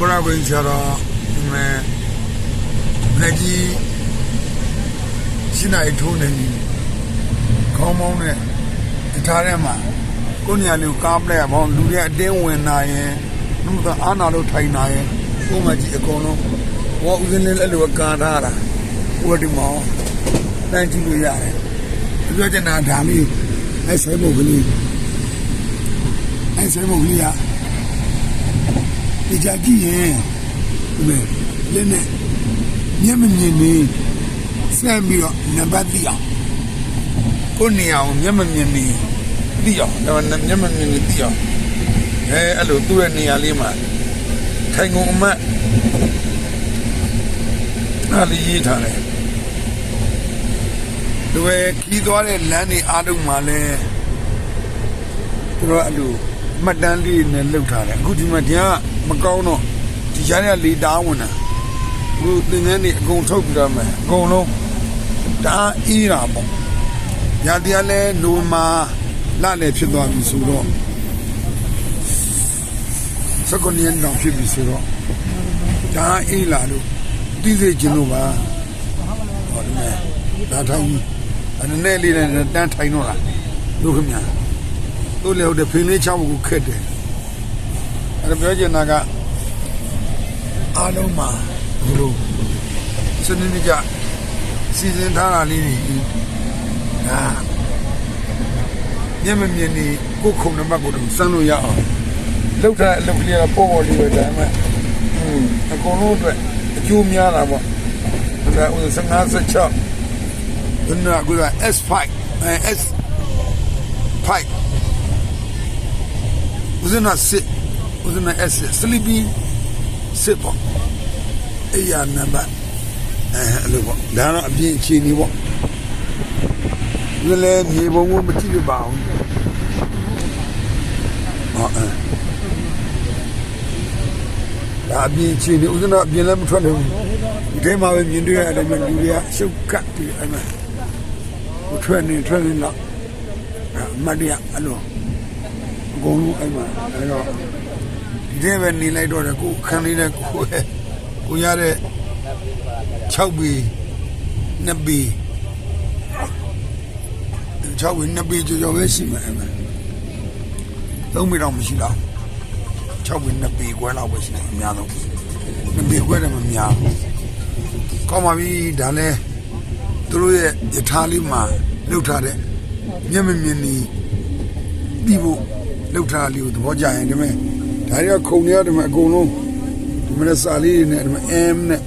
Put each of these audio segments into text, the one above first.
ဘရာကိုကျတော့မဲလက်ကြီးရှင်းနိုင်ထိုးနေပြီခေါင်းမောင်းနဲ့တထားထဲမှာကိုနေရာလေးကိုကားပလက်ပေါင်းလူတွေအတင်းဝင်လာရင်လူကအာနာလို့ထိုင်လာရင်ကိုမကြီးအကုန်လုံးဘောဦးစင်းလေးအဲ့လိုကာထားတာဟိုဒီမောင်းတန်းကြည့်လို့ရတယ်ပြောချင်တာဒါလေးအဲ့ဆဲမုတ်ကလေးအဲ့ဆဲမုတ်ကလေးက ဒီကြကြည့်ရင်ဒီမဲ့လည်းနဲ့မျက်မမြင်နေစမ်းပြီးတော့နံပါတ်သိအောင်ကိုနေအောင်မျက်မမြင်နေသိအောင်ဒါမှမျက်မမြင်နေသိအောင်အဲအဲ့လိုသူ့ရဲ့နေရာလေးမှာထိုင်ကုန်အမတ်အားလေးရေးထားတယ်သူပဲခီးသွားတဲ့လမ်းတွေအားလုံးမှာလဲသူတို့အဲ့လို မှတ်တမ်းလေးနဲ့လှုပ်ထားတယ်အခုဒီမှာတရားမကောင်းတော့ဒီကြားထဲကလေတားဝင်တာသူသင်္ကန်းတွေအကုန်ထုတ်ပြီးတော့မယ်အကုန်လုံးတားအေးတာပေါ့ရာတရားလဲနိုဝင်ဘာလလည်းဖြစ်သွားပြီဆိုတော့စကွန်နီယန်တော့ဖြစ်ပြီဆိုတော့ဒါအေးလာလို့သိစေချင်လို့ပါဟောဒီမဲ့ဒါထိုင်အနေနဲ့လေးနဲ့တန်းထိုင်တော့လားတို့ခင်ဗျာ တို့လည်းဟုတ်တယ်ဖိလေးချောင်းကိုခက်တယ်အဲ့ဒါပြောချင်တာကအားလုံးမှာဘယ်လိုစနေနေ့ကစီစဉ်ထားတာလေးတွေဒါမျက်မမြင်နေကိုယ်ခုံနံပါတ်ကိုတော့စမ်းလို့ရအောင်လောက်ထားအလုပ်ကလေးကပေါ်ပေါ်လေးပဲဒါမှอืมအကုန်လုံးအတွက်အကျိုးများတာပေါ့ဒါဥစ္စာ56ဒီနာက S5 S5 ဥစ္စာစစ်ဥစ္စာ S sleepy စစ်ပေါ့အဲ့ရနံပါတ်အဲအဲ့လိုပေါ့ဒါတော့အပြင်အခြေအနေပေါ့ဒီလေမြေပုံကိုမကြည့်ရပါဘူးဟောအဲဒါအပြင်အခြေအနေဥစ္စာအပြင်လည်းမထွက်နိုင်ဘူးဒီထဲမှာပဲမြင်တွေ့ရတယ်မြင်လူတွေကရှုပ်ကပ်ပြီးအဲ့မှာဟိုထွက်နေထွက်နေတော့အမတ်ရအဲ့လိုအ ကုန်လုံးအဲ့မှာအဲ့တော့ဒီထဲပဲနေလိုက်တော့တယ်ကိုခန်းလေးနဲ့ကိုရဲ့ကိုရတဲ့6ဘီ2ဘီ6ဘီ2ဘီကြော်ကြော်ပဲရှိမှာအဲ့မှာသုံးဘီတော့မရှိတော့6ဘီ2ဘီခွဲလောက်ပဲရှိတယ်အများဆုံး2ဘီခွဲတယ်မများဘူးကောင်းပါပြီဒါလဲသူတို့ရဲ့ယထာလေးမှာလှုပ်ထားတဲ့မျက်မမြင်နေပြီးဖို့ လှုပ်ထားလေးကိုသဘောကျရင်ဒီမဲ့ဒါတွေကခုံနေရတယ်မအကုန်လုံးဒီမနေ့စာလေးနဲ့ဒီမအမ်နဲ့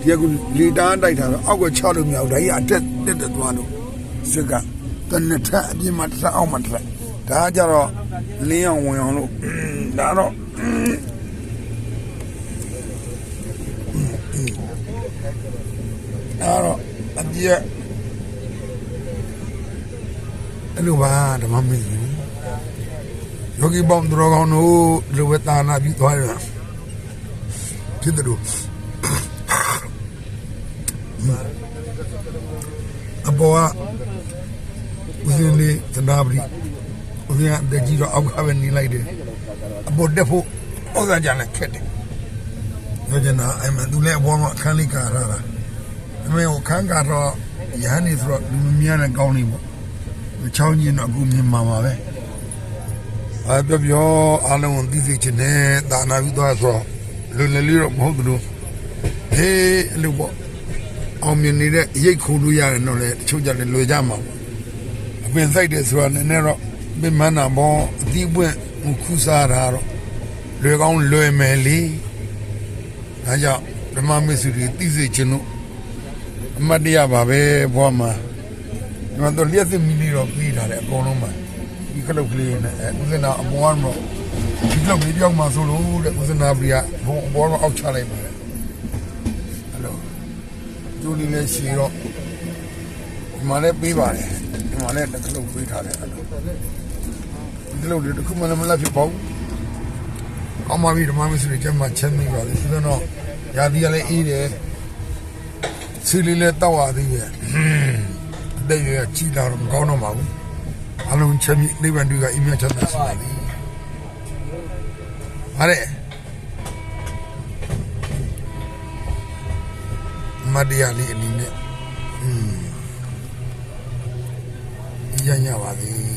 ဒီကလီတာတိုက်တာတော့အောက်ကချလို့မရဘူးဒါကြီးအတက်တက်တက်သွားလို့စစ်ကတနထအပြင်မှာတစ်အောက်မှာတစ်ဒါကြတော့လင်းအောင်ဝင်အောင်လို့ဒါတော့အဲ့တော့အပြည့် အဲ့လိုပါဓမ္မမင်းယောဂီပေါင်းတော်ကောင်းတို့လူဝတနာပြီးသွားရဖြစ်တယ်လို့အပေါ်ကဦးဇင်းလေးသနာပရိဦးဇင်းကတကြီးတော့အောက်ကပဲနေလိုက်တယ်အပေါ်တက်ဖို့ဩဇာကြလည်းခက်တယ်ပြောချင်တာအဲ့မှာသူလည်းအပေါ်မှာအခန်းလေးကာထားတာအမေကိုခန်းကာတော့ရဟန်းနေဆိုတော့လူမများနဲ့ကောင်းနေပေါ့ ချောင်းကြီးတော့အခုမြင်မှာပါပဲအဲပြောပြောအားလုံးကိုသိသိချင်တယ်ဒါနာပြီးသွားဆိုတော့လွယ်လွယ်လေးတော့မဟုတ်ဘူးလို့ဟေးအဲ့လိုပေါ့အောင်မြင်နေတဲ့ရိတ်ခုလို့ရတယ်တော့လေတချို့ကြလည်းလွယ်ကြမှာပေါ့အပင်ဆိုင်တယ်ဆိုတာနည်းနည်းတော့ပင်မနာပေါ့အတိပွင့်ခုစားတာတော့လွယ်ကောင်းလွယ်မယ်လေဒါကြောင့်ဓမ္မမစ္စုတွေသိစေချင်လို့အမတ်တရားပါပဲဘွားမှာ ဒီမှာတော့လျှက်စစ်မီလီတော့ပြီးထားတယ်အကုန်လုံးမှာဒီခလုတ်ကလေးနဲ့အဲဦးစနာအပေါ်ကတော့ဒီလောက်လေးပြောင်းมาဆိုလို့တဲ့ဦးစနာပရိယဘုံအပေါ်မှာအောက်ချလိုက်ပါတယ်အဲ့လိုကျိုးလေးလည်းရှည်တော့ဒီမှာလည်းပေးပါတယ်ဒီမှာလည်းတစ်ခလုတ်ပေးထားတယ်အဲ့လိုဒီလိုလေးတစ်ခုမှလည်းမလက်ဖြစ်ပါဘူးကောင်းပါပြီဓမ္မမစ္စရိကျမ်းမှာချက်မိပါလေဆိုတော့ရာသီကလည်းအေးတယ်စီလေးလည်းတောက်ရသေးရဲ့အ လက်ရကြည်လာတော့မကောင်းတော့ပါဘူးအလုံးချမ်းမြေနိဗ္ဗာန်တွေကအမြတ်ချမ်းသာစေပါလိမ့်။ဟာတဲ့မတရားလေးအနေနဲ့อืมရရပါသည်